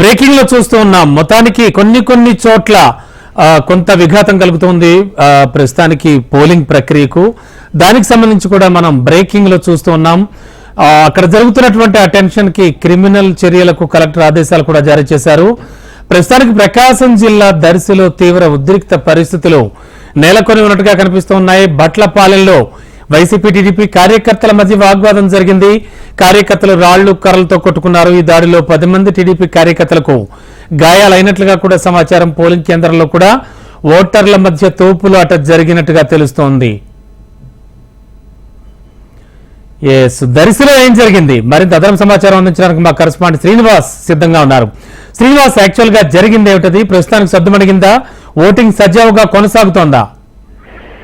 బ్రేకింగ్లో చూస్తూ ఉన్నాం మొత్తానికి కొన్ని కొన్ని చోట్ల కొంత విఘాతం కలుగుతోంది. ప్రస్తుతానికి పోలింగ్ ప్రక్రియకు. దానికి సంబంధించి కూడా మనం బ్రేకింగ్లో చూస్తూ ఉన్నాం. అక్కడ జరుగుతున్నటువంటి అటెన్షన్కి క్రిమినల్ చర్యలకు కలెక్టర్ ఆదేశాలు కూడా జారీ చేశారు. ప్రస్తుతానికి ప్రకాశం జిల్లా దర్శిలో తీవ్ర ఉద్రిక్త పరిస్థితులు నెలకొని ఉన్నట్టుగా కనిపిస్తూ ఉన్నాయి. బట్లపాలెంలో వైసీపీ టీడీపీ కార్యకర్తల మధ్య వాగ్వాదం జరిగింది. కార్యకర్తలు రాళ్ళు కర్రలతో కొట్టుకున్నారు. ఈ దాడిలో పది మంది టీడీపీ కార్యకర్తలకు గాయాలైనట్లుగా కూడా సమాచారం పోలింగ్ కేంద్రంలో కూడా ఓటర్ల మధ్య తోపులాట జరిగినట్టుగా తెలుస్తోంది. ఎస్ దరిశిలో ఏం జరిగింది? మరింత అదనం సమాచారం అందించడానికి మా కరెస్పాండెంట్ శ్రీనివాస్ సిద్ధంగా ఉన్నారు. శ్రీనివాస్ యాక్చువల్గా జరిగింది ఏమిటది? ప్రస్తుతానికి సద్దుమణిగిందా ఓటింగ్ సజావుగా కొనసాగుతోందా?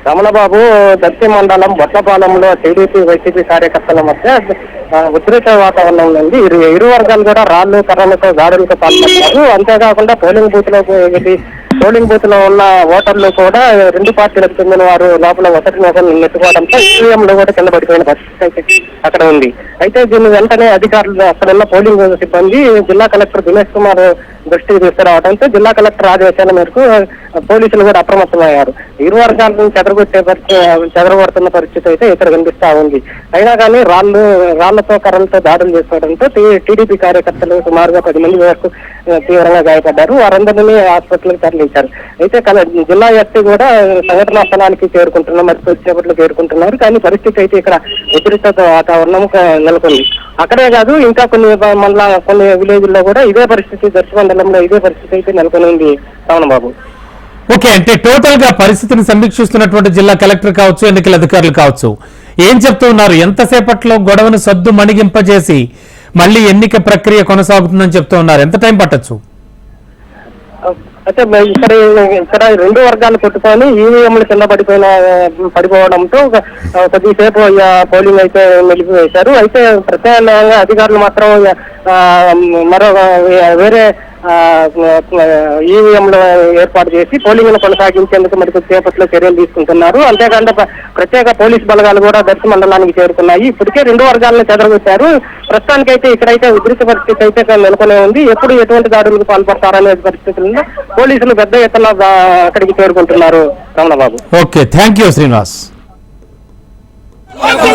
రమణబాబు దత్తి మండలం బొట్లపాలెంలో టీడీపీ వైసీపీ కార్యకర్తల మధ్య ఉద్రిత ఉద్రిక్త వాతావరణం ఉంది. ఇరు ఇరు వర్గాలు కూడా రాళ్ళు కర్రలతో దాడులకు పాల్పడ్డారు. అంతేకాకుండా పోలింగ్ బూత్లో వెళ్ళి పోలింగ్ బూత్లో ఉన్న ఓటర్లు కూడా రెండు పార్టీలకు చెందిన వారు లోపల ఒకటి ఒకరిని నెట్టుకోవడంతో ఈవీఎం లో కూడా కింద పడిపోయిన పరిస్థితి అయితే అక్కడ ఉంది. అయితే దీన్ని వెంటనే అధికారులు అక్కడ ఉన్న పోలింగ్ సిబ్బంది జిల్లా కలెక్టర్ దినేష్ కుమార్ దృష్టికి తీసుకురావడంతో జిల్లా కలెక్టర్ ఆదేశాల మేరకు పోలీసులు కూడా అప్రమత్తమయ్యారు. ఇరు వర్గాలను చెదరగొట్టే పరిస్థితి చెదరగొడుతున్న పరిస్థితి అయితే ఇక్కడ కనిపిస్తా ఉంది. అయినా కానీ రాళ్ళు రాళ్ళతో కర్రలతో దాడులు చేసుకోవడంతో టీ- టీడీపీ కార్యకర్తలు సుమారుగా పది మంది వరకు తీవ్రంగా గాయపడ్డారు. వారందరినీ హాస్పిటల్కి తరలించారు అయితే కల జిల్లా ఎస్పీ కూడా సంఘటనా స్థలానికి చేరుకుంటున్నారు మరి కొద్దిసేపట్లో చేరుకుంటున్నారు. కానీ పరిస్థితి అయితే ఇక్కడ ఉద్రిక్త వాతావరణం నెలకొంది. అక్కడే కాదు ఇంకా కొన్ని మళ్ళా కొన్ని విలేజ్ల్లో కూడా ఇదే పరిస్థితి దర్శి మండలంలో ఇదే పరిస్థితి అయితే నెలకొని ఉంది బాబు ఓకే అంటే టోటల్గా పరిస్థితిని సమీక్షిస్తున్నటువంటి జిల్లా కలెక్టర్ కావచ్చు ఎన్నికల అధికారులు కావచ్చు ఏం చెప్తూ ఉన్నారు? ఎంతసేపట్లో గొడవను సద్దు మణిగింపజేసి మళ్ళీ ఎన్నిక ప్రక్రియ కొనసాగుతుందని చెప్తూ ఉన్నారు? ఎంత టైం పట్టొచ్చు? అయితే ఇక్కడ ఇక్కడ రెండు వర్గాలు కొట్టుకొని ఈవీఎంలు కింద పడిపోయిన పడిపోవడంతో కొద్దిసేపు పోలింగ్ అయితే నిలిపివేశారు. అయితే ప్రత్యామ్నాయంగా అధికారులు మాత్రం ఆ, మరో వేరే ఈవీఎంలు ఏర్పాటు చేసి పోలింగ్ను కొనసాగించేందుకు మరి కొద్దిసేపట్లో చర్యలు తీసుకుంటున్నారు. అంతేకాకుండా ప్ర- ప్రత్యేక పోలీస్ బలగాలు కూడా దర్శి మండలానికి చేరుకున్నాయి. ఇప్పటికే రెండు వర్గాలను చెదరగొట్టారు. ప్రస్తుతానికైతే ఇక్కడైతే ఉద్రిక్త పరిస్థితి అయితే నెలకొనే ఉంది. ఎప్పుడు ఎటువంటి దాడులకు పాల్పడతారనే పరిస్థితుల్లో పోలీసులు పెద్ద ఎత్తున అక్కడికి చేరుకుంటున్నారు Ramanababu. Okay thank you Srinivas. ¡Vamos!